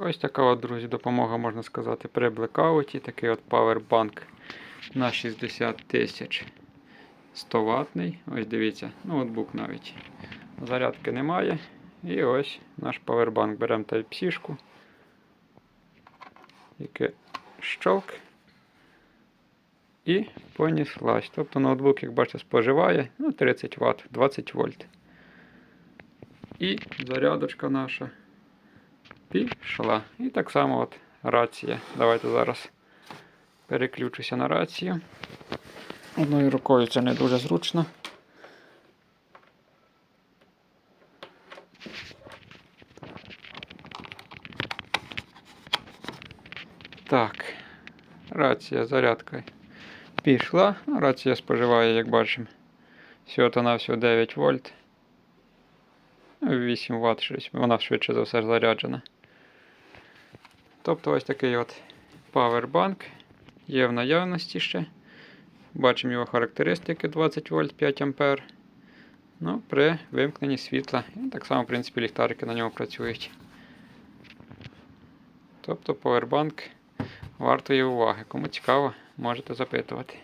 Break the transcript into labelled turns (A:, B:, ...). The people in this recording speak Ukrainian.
A: Ось така от, друзі, допомога, можна сказати, при блекауті. Такий от павербанк на 60 тисяч. 100 ватний. Ось дивіться, ноутбук навіть. Зарядки немає. І ось наш павербанк. Беремо Type-C. Яке щолк. І поніслась. Тобто ноутбук, як бачите, споживає ну, 30 Вт, 20 вольт. І зарядочка наша пішла. І так само от рація. Давайте зараз переключуся на рацію. Одною рукою це не дуже зручно. Так, рація зарядка пішла. Ну, Рація споживає, як бачимо, всього на всього 9 вольт. Ну, 8 Вт щось. Вона швидше за все заряджена. Тобто ось такий от павербанк є в наявності ще. Бачимо його характеристики 20 вольт 5 ампер. Ну, при вимкненні світла. І так само, в принципі, ліхтарики на ньому працюють. Тобто павербанк вартої уваги. Кому цікаво, можете запитувати.